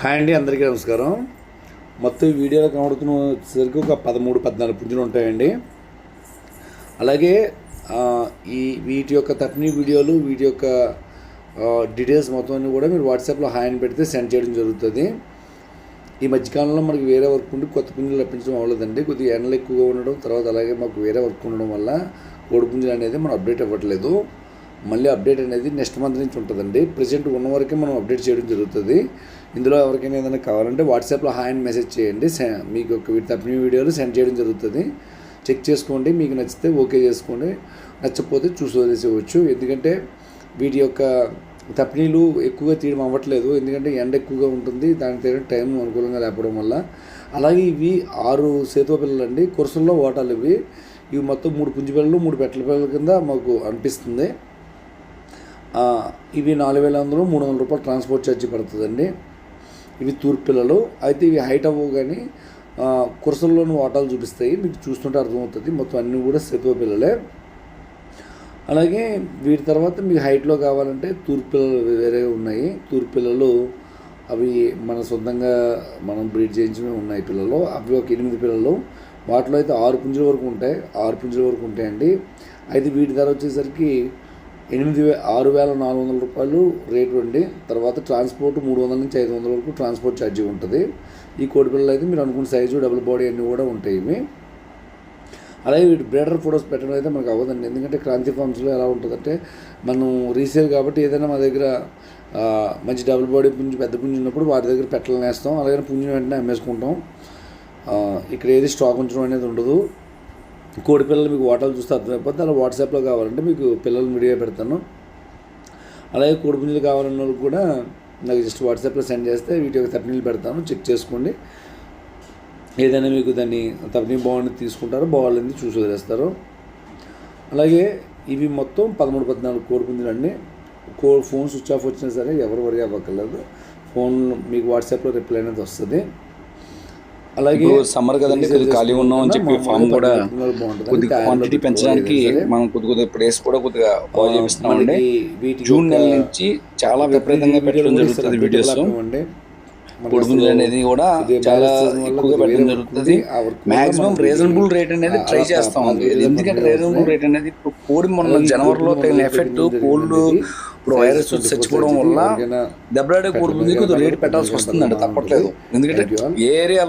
Hi అండి అందరికీ నమస్కారం. మొత్తం ఈ వీడియోలో కనబడుతున్న వచ్చేసరికి ఒక పదమూడు పద్నాలుగు పుంజులు ఉంటాయండి. అలాగే ఈ వీటి యొక్క తప్ని వీడియోలు వీటి యొక్క డీటెయిల్స్ మొత్తం కూడా మీరు వాట్సాప్లో హాయ్ అని పెడితే సెండ్ చేయడం జరుగుతుంది. ఈ మధ్యకాలంలో మనకి వేరే వర్క్ ఉండి కొత్త పుంజులు లభించడం అవ్వలేదండి. కొద్దిగా ఎండలు ఎక్కువగా ఉండడం తర్వాత అలాగే మాకు వేరే వర్క్ ఉండడం వల్ల కోడి పుంజులు అనేది మనం అప్డేట్ అవ్వట్లేదు. మళ్ళీ అప్డేట్ అనేది నెక్స్ట్ మంత్ నుంచి ఉంటుందండి. ప్రజెంట్ ఉన్న వరకే మనం అప్డేట్ చేయడం జరుగుతుంది. ఇందులో ఎవరికైనా ఏదైనా కావాలంటే వాట్సాప్లో హాయ్ అని మెసేజ్ చేయండి. మీకు ఒక వీటి తప్పిన వీడియోలు సెండ్ చేయడం జరుగుతుంది. చెక్ చేసుకోండి. మీకు నచ్చితే ఓకే చేసుకోండి. నచ్చకపోతే చూసి వదిలేసేవచ్చు ఎందుకంటే వీటి యొక్క తప్నీలు ఎక్కువగా తీయడం అవ్వట్లేదు. ఎందుకంటే ఎండ ఎక్కువగా ఉంటుంది. దానికి తీయడం టైం అనుకూలంగా లేకపోవడం వల్ల. అలాగే ఇవి ఆరు సేతువ పిల్లలు అండి. కురసల్లో ఓటాలు ఇవి. ఇవి మొత్తం మూడు పుంజి పిల్లలు మూడు పెట్టల పిల్లల కింద మాకు అనిపిస్తుంది. ఇవి నాలుగు వేల వందలు మూడు వందల రూపాయలు ట్రాన్స్పోర్ట్ ఛార్జీ పడుతుందండి. ఇవి తూర్పిల్లలు. అయితే ఇవి హైట్ అవ్వవు కానీ కురసల్లోని వాటాలు చూపిస్తాయి. మీకు చూస్తుంటే అర్థమవుతుంది. మొత్తం అన్నీ కూడా సెతువ పిల్లలే. అలాగే వీటి తర్వాత మీకు హైట్లో కావాలంటే తూర్పు వేరే ఉన్నాయి. తూర్పు పిల్లలు అవి మన సొంతంగా మనం బ్రీడ్ చేయించమే ఉన్నాయి పిల్లలు. అవి ఒక ఎనిమిది పిల్లలు. వాటిలో అయితే ఆరు పుంజుల వరకు ఉంటాయి. ఆరు పుంజుల వరకు ఉంటాయండి. అయితే వీటి ధర వచ్చేసరికి ఎనిమిది వే ఆరు వేల నాలుగు వందల రూపాయలు రేటు అండి. తర్వాత ట్రాన్స్పోర్ట్ మూడు వందల నుంచి ఐదు వందల వరకు ట్రాన్స్పోర్ట్ ఛార్జీ ఉంటుంది. ఈ కోడి పిల్లలు అయితే మీరు అనుకున్న సైజు డబుల్ బాడీ అన్నీ కూడా ఉంటాయి ఇవి. అలాగే వీటి బ్రేడర్ ఫొటోస్ పెట్టడం అయితే మనకు అవ్వదండి. ఎందుకంటే క్రాంతి ఫార్మ్స్లో ఎలా ఉంటుందంటే మనం రీసేల్ కాబట్టి ఏదైనా మా దగ్గర మంచి డబుల్ బాడీ పుంజు పెద్ద పుంజు ఉన్నప్పుడు వాటి దగ్గర పెట్టలను వేస్తాం అలాగే పుంజుని వెంటనే అమ్మేసుకుంటాం. ఇక్కడ ఏది స్టాక్ ఉంచడం అనేది ఉండదు. కోడి పిల్లలు మీకు వాటాలు చూస్తే అర్థమైపోతే అలా వాట్సాప్లో కావాలంటే మీకు పిల్లలు వీడియో పెడతాను. అలాగే కోడి పుంజులు కావాలన్న వాళ్ళు కూడా నాకు జస్ట్ వాట్సాప్లో సెండ్ చేస్తే వీటి యొక్క తప్పనీళ్ళు పెడతాను. చెక్ చేసుకోండి. ఏదైనా మీకు దాన్ని తప్పని బాగుంది తీసుకుంటారో బాగాలేదు చూసి వదిలేస్తారు. అలాగే ఇవి మొత్తం పదమూడు పద్నాలుగు కోడి పుంజులండి. కో ఫోన్ స్విచ్ ఆఫ్ వచ్చినా సరే ఎవరు వరి అవ్వక్కర్లేదు. ఫోన్ మీకు వాట్సాప్లో రిప్లై అనేది వస్తుంది. అలాగే సమ్మర్ కదండి కొద్దిగా ఖాళీ ఉన్నాం అని చెప్పి ఫామ్ కూడా కొద్దిగా క్వాంటిటీ పెంచడానికి మనం కొద్ది కొద్దిగా ప్లేస్ కూడా కొద్దిగా బాగు చేపిస్తున్నామండి జూన్ నెల నుంచి చాలా విపరీతంగా పెట్టడం జరుగుతుంది వీడియోస్ పొడుగులు అనేది కూడా చాలా ఎక్కువగా పెట్టడం జరుగుతుంది. మాక్సిమం రీజనబుల్ రేట్ అనేది ట్రై చేస్తాం ఎందుకంటే రీజనబుల్ రేట్ అనేది ఇప్పుడు కోడి మొన్న జనవరిలో తగిన ఎఫెక్ట్ కోల్డ్ ఇప్పుడు వైరస్ చచ్చిపోవడం వల్ల దెబ్బలాడే కోడి కొద్దిగా రేట్ పెట్టాల్సి వస్తుందండి. తప్పట్లేదు. ఎందుకంటే ఏరియా